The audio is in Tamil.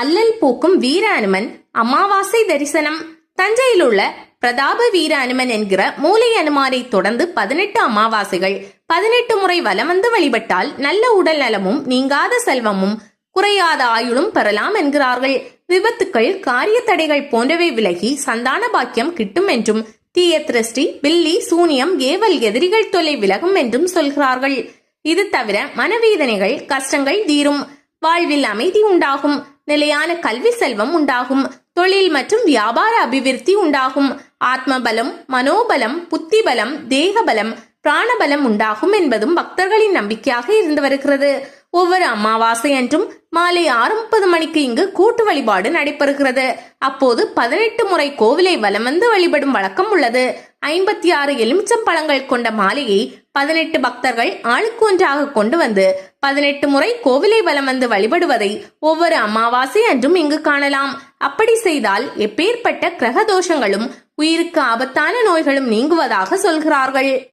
அல்லல் பூக்கும் வீர அனுமன் அமாவாசை தரிசனம். தஞ்சையில் உள்ள பிரதாப வீர அனுமன் என்கிற மூலை அனுமாரை தொடர்ந்து பதினெட்டு அமாவாசைகள் பதினெட்டு முறை வலம் வந்து வழிபட்டால் நல்ல உடல் நலமும் நீங்காத செல்வமும் குறையாத ஆயுளும் பெறலாம் என்கிறார்கள். விபத்துக்கள் காரிய தடைகள் போன்றவை விலகி சந்தான பாக்கியம் கிட்டும் என்றும் தீய திருஷ்டி பில்லி சூனியம் ஏவல் எதிரிகள் தொலை விலகும் என்றும் சொல்கிறார்கள். இது தவிர மனவேதனைகள் கஷ்டங்கள் தீரும். வாழ்வில் அமைதி உண்டாகும். நிலையான கல்வி செல்வம் உண்டாகும். தொழில் மற்றும் வியாபார அபிவிருத்தி உண்டாகும். ஆத்மபலம் மனோபலம் புத்திபலம் தேகபலம் பிராணபலம் உண்டாகும் என்பதும் பக்தர்களின் நம்பிக்கையாக இருந்து வருகிறது. ஒவ்வொரு அமாவாசை அன்றும் மாலை ஆறு முப்பது மணிக்கு இங்கு கூட்டு வழிபாடு நடைபெறுகிறது. அப்போது பதினெட்டு முறை கோவிலை வலம் வந்து வழிபடும் வழக்கம் உள்ளது. ஐம்பத்தி ஆறு எலுமிச்சம் பழங்கள் கொண்ட மாலையை பதினெட்டு பக்தர்கள் ஆளுக்கு ஒன்றாக கொண்டு வந்து பதினெட்டு முறை கோவிலை வலம் வந்து வழிபடுவதை ஒவ்வொரு அமாவாசை அன்றும் இங்கு காணலாம். அப்படி செய்தால் எப்பேற்பட்ட கிரக தோஷங்களும் உயிருக்கு ஆபத்தான நோய்களும் நீங்குவதாக சொல்கிறார்கள்.